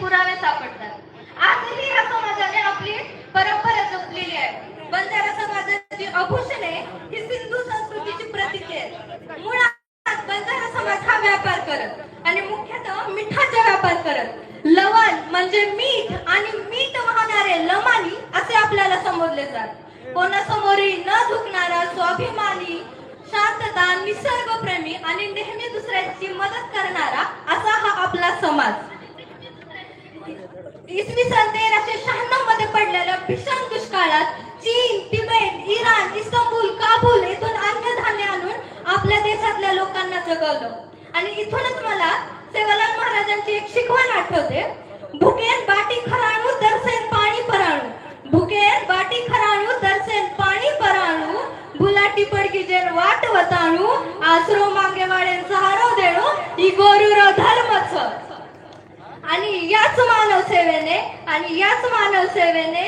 पुरावे सापडतात. आजही या समाजाने आपली परंपरा जपलेली आहे. बंजारा समाजाची आभूषणे ही सिंधू संस्कृतीची प्रतीक आहेत मुळात बंजारा समाज हा व्यापार करत आणि मुख्यतः मिठाचा व्यापार करत. लवण म्हणजे मीठ आणि मीठ वाहणारे लमानी असे आपल्याला संबोधले जात. कोणासमोरही न झुकणारा स्वाभिमानी शांतता निसर्गप्रेमी आणि नेहमी दुसऱ्यांची मदत करणारा असा हा आपला समाज. इसवी सन तेराशे शहाण्णवमध्ये पडलेल्या भीषण दुष्काळात चीन तिबेट इराण इस्तंबूल काबूल येथून अन्नधान्य आणून आपल्या देशातल्या लोकांना जगवलं. आणि इथूनच मला सेवालाल महाराजांची एक शिकवण आठवते. भुकेन बाटी खराणू दर्शन पाणी पराणू भुकेन बाटी खराणू दर्शन पाणी पराणू भुलाटी पडकी जेन वाट वताणू आसरो मागे वाडेन सहारो देणू. ई गोरुरो धर्मच. आणि याच मानव सेवेने आणि याच मानव सेवेने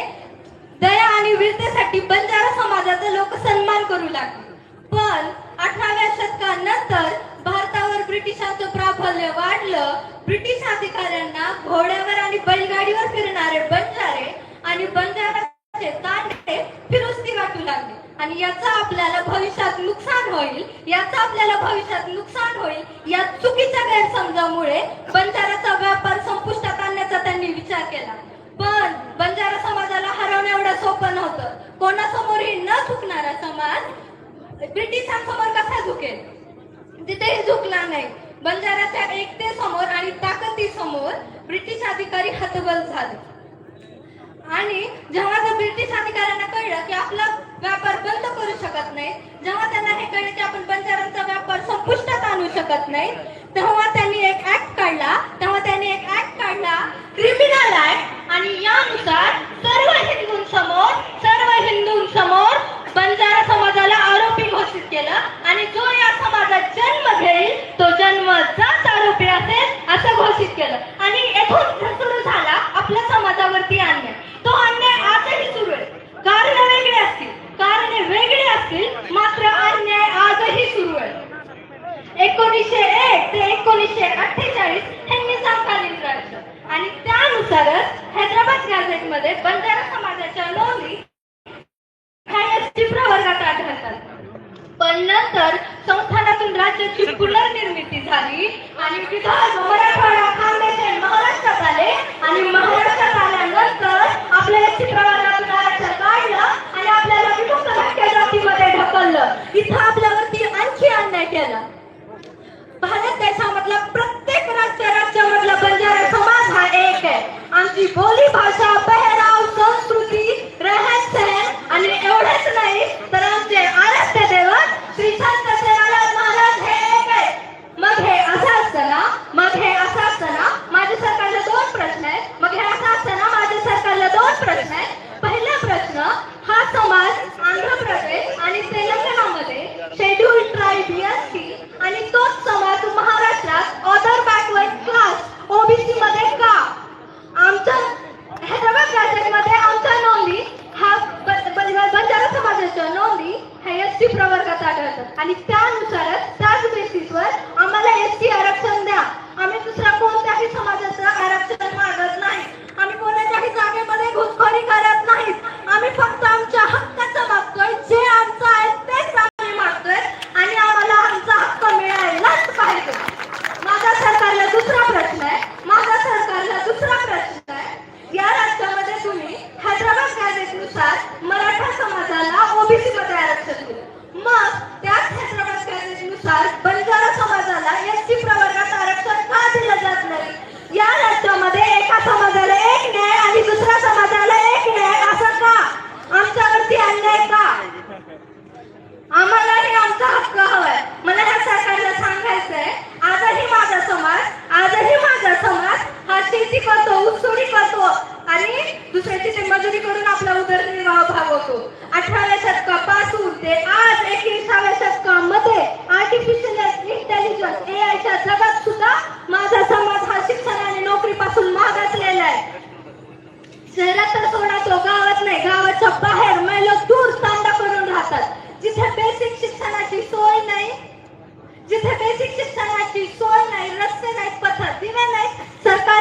दया आणि वीरतेसाठी बंजारा समाजाचा लोक सन्मान करू लागले. पण अठराव्या शतकानंतर भारतावर ब्रिटिशांचं प्राबल्य वाढलं. ब्रिटिश अधिकाऱ्यांना घोड्यावर आणि बैलगाडीवर फिरणारे बंजारे आणि बंजारा तांडे फिरुस्ती वाटू लागले. आणि याचा आपल्याला भविष्यात नुकसान होईल याचा आपल्याला भविष्यात नुकसान होईल या चुकीच्या गैरसमजामुळे बंजाराचा व्यापार संपुष्टात आणण्याचा त्यांनी विचार केला. पण बंजारा समाजाला हरवणं एवढं सोपं नव्हतं. कोणासमोरही न झुकणारा समाज ब्रिटिशांसमोर कसा झुकेल? तिथेही झुकला नाही. बंजाराच्या एकतेसमोर आणि ताकदीसमोर ब्रिटिश अधिकारी हतबल झाले. आणि जेव्हा त्या ब्रिटिश अधिकाऱ्यांना कळलं की आपला व्यापार बंद करू शकत नाही जेव्हा त्यांना हे कळलं की आपण बंजारांचा व्यापार संपुष्टात आणू शकत नाही तेव्हा त्यांनी एक ऍक्ट काढला. तेव्हा त्यांनी एक ऍक्ट काढला क्रिमिनल ऍक्ट आणि यानुसार सर्व हिंदूंसमोर सर्व हिंदूंसमोर बंजारा समाजाला आरोपी घोषित केलं. आणि जो या समाजात जन्म घेईल तो जन्म जात आरोपी असेल असं घोषित केलं आणि येथून सुरू झाला आपल्या समाजावरती अन्याय तो अन्याय आजही सुरू आहे कारण वेगळे असतील कारणे वेगळी असतील मात्र अन्याय आजही सुरू आहे एकोणीसशे एक ते एकोणीसशे अठ्ठेचाळीस हे निजामकालीन राज्य आणि त्यानुसारच हैदराबाद गॅझेटमध्ये बंजारा समाजाच्या नोंदी ह्या प्रवर्गात आढळतात. पण नंतर संस्थानातून राज्याची पुनर्निर्मिती झाली आणि तिथं मराठवाडा खानदेश महाराष्ट्रात आले आणि महाराष्ट्र आंध्र प्रदेश आणि तेलंगणामध्ये शेड्यूल ट्राईब एसटी आणि तोच समाज महाराष्ट्रात ऑदर बॅकवर्ड क्लास ओबीसी मध्ये का? आमच्या हैदराबाद प्राजक्टमध्ये आमच्या नोंदी हा बंजारा समाजाच्या नोंदी एस टी प्रवर्गात आढळतात. आणि त्यानुसारच त्याच बेसिसवर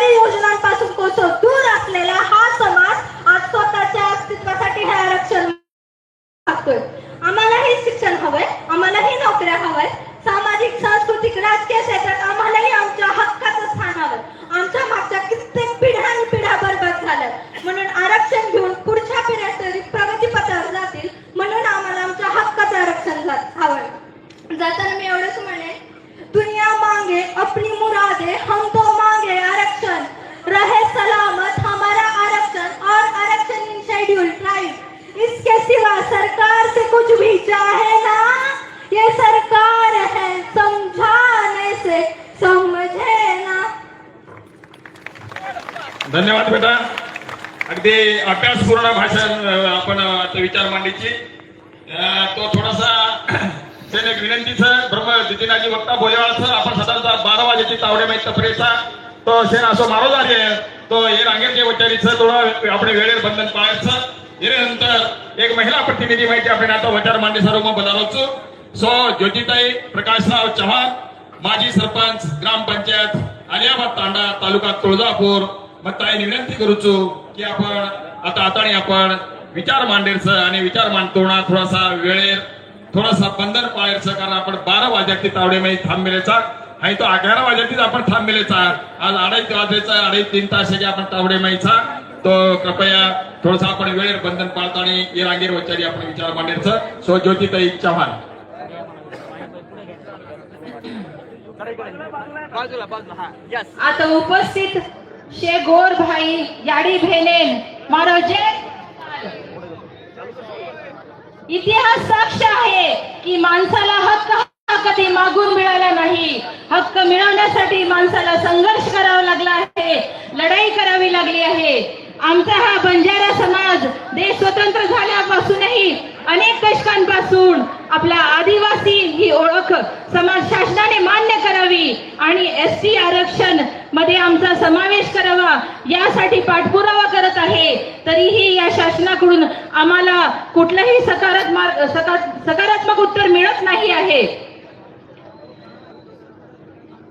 योजनांपासून कोसो दूर असलेला हा समाज आज स्वतःच्या अस्तित्वासाठी हे आरक्षण मागतोय आम्हालाही शिक्षण हवंय आम्हालाही नोकऱ्या हव्याय सामाजिक सांस्कृतिक राजकीय क्षेत्रात आम्हालाही आमच्या हक्काचं स्थान हवं आमच्या मागच्या कित्येक पिढ्यान पिढ्या बरबाद झाल्या म्हणून आरक्षण घेऊन पुढच्या पिढ्या तरी प्रगती पत्र जातील म्हणून आम्हाला आमच्या हक्काचं आरक्षण हवंय. जाताना मी एवढंच म्हणे दुनिया मांगे अपनी मुरादे हम तो रहे सलामत हमारा आरक्षण और आरक्षण इन शेड्यूल ट्राइब इसके सिवा सरकार से कुछ भी चाहे ना। ये सरकार है समझाने से समझे ना। धन्यवाद बेटा। अगदी अभ्यासपूर्ण भाषण आपण विचार मांडीची. तो थोडासा विनंती सर. ब्रह्म जितीनाजी वक्ता भोजवाळ सर. आपण साधारणतः बारा वाजेची तावडे माहीत तपरेचा तो शेण असो मारो झाले तो हे रांगेरचे वचारीचं थोडं आपण वेळेवर बंधन पाळायचं. नंतर एक महिला प्रतिनिधी माहिती आपण आता वचार मांडे सर्व मग सो ज्योतिताई प्रकाशराव चव्हाण माजी सरपंच ग्रामपंचायत आलियाबाद तांडा तालुका तुळजापूर. मग ताई विनंती करूचो की आपण आता आताणी आपण विचार मांडेरचं आणि विचार मांडतो ना थोडासा वेळेर थोडासा बंधन पाळायचं कारण आपण बारा वाजयाची तावडे मध्ये थांबलेचा आणि तो अकरा वाजयातीच आपण थांबलेचा. आज अडीच वाजायचा अडीच तीन तासाचे आपण तावडे माईचा. तो कृपया थोडस आपण वेळेर बंधन पाळतो आणि ये रांगेर वचारी आपण विचार मांडेरचं सो ज्योतिताई चव्हाण. हा. आता उपस्थित शे गोर भाई याडी भेनेन मारो जय इतिहास साक्ष आहे की माणसाला हक्क कधी मागून मिळाला नाही. हक्क मिळवण्यासाठी माणसाला संघर्ष करावा लागला आहे. लढाई करावी लागली आहे. आमचा हा बंजारा समाज देश स्वतंत्र झाल्यापासूनही अनेक दशकांपासून आपला आदिवासी ही ओळख समाज शासनाने मान्य करावी आणि एस टी आरक्षणमध्ये आमचा समावेश करावा यासाठी पाठपुरावा करत आहे. तरीही या शासनाकडून आम्हाला कुठलंही सकारात्मक सकारात्मक उत्तर मिळत नाही आहे.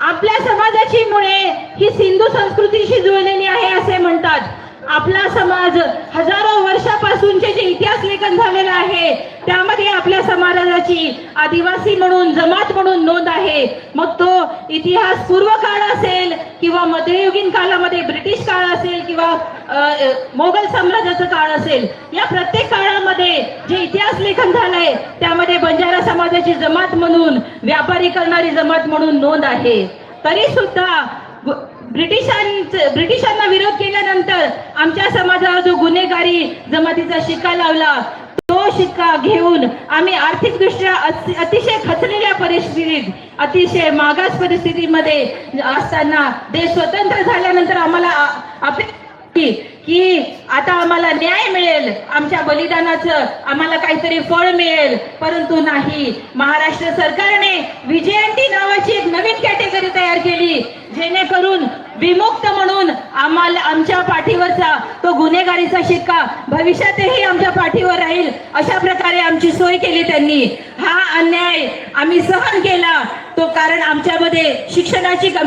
आपल्या समाजाची मुळे ही सिंधू संस्कृतीशी जुळलेली आहे असे म्हणतात. आपला समाज हजारो वर्षापासूनचे जे इतिहास लेखन झालेलं आहे त्यामध्ये आपल्या समाजाची आदिवासी म्हणून जमात म्हणून नोंद आहे. मग तो इतिहास पूर्व काळ असेल किंवा मध्ययुगीन काळामध्ये ब्रिटिश काळ असेल किंवा मोगल साम्राज्याचा काळ असेल या प्रत्येक काळामध्ये जे इतिहास लेखन झालंय त्यामध्ये बंजारा समाजाची जमात म्हणून व्यापारी करणारी जमात म्हणून नोंद आहे. तरी सुद्धा ब्रिटिशांच ब्रिटिशांना विरोध केल्यानंतर आमच्या समाजावर जो गुन्हेगारी जमातीचा शिक्का लावला तो शिक्का घेऊन आम्ही आर्थिकदृष्ट्या अतिशय खचलेल्या परिस्थितीत अतिशय मागास परिस्थितीमध्ये असताना देश स्वतंत्र झाल्यानंतर आम्हाला आ- अपेक्षा की आता आम्हाला न्याय मिळेल आमच्या बलिदानाचं आम्हाला काहीतरी फळ मिळेल परंतु नाही. महाराष्ट्र सरकारने विजयंती नावाची एक नवीन कॅटेगरी तयार केली जेणेकरून विमुक्त म्हणून आम्हाला आमच्या पाठीवरचा तो गुन्हेगारीचा शिक्का भविष्यातही आमच्या पाठीवर राहील अशा प्रकारे आमची सोय केली त्यांनी. हा अन्याय आम्ही सहन केला. तो कारण आमच्यामध्ये शिक्षणाची कमी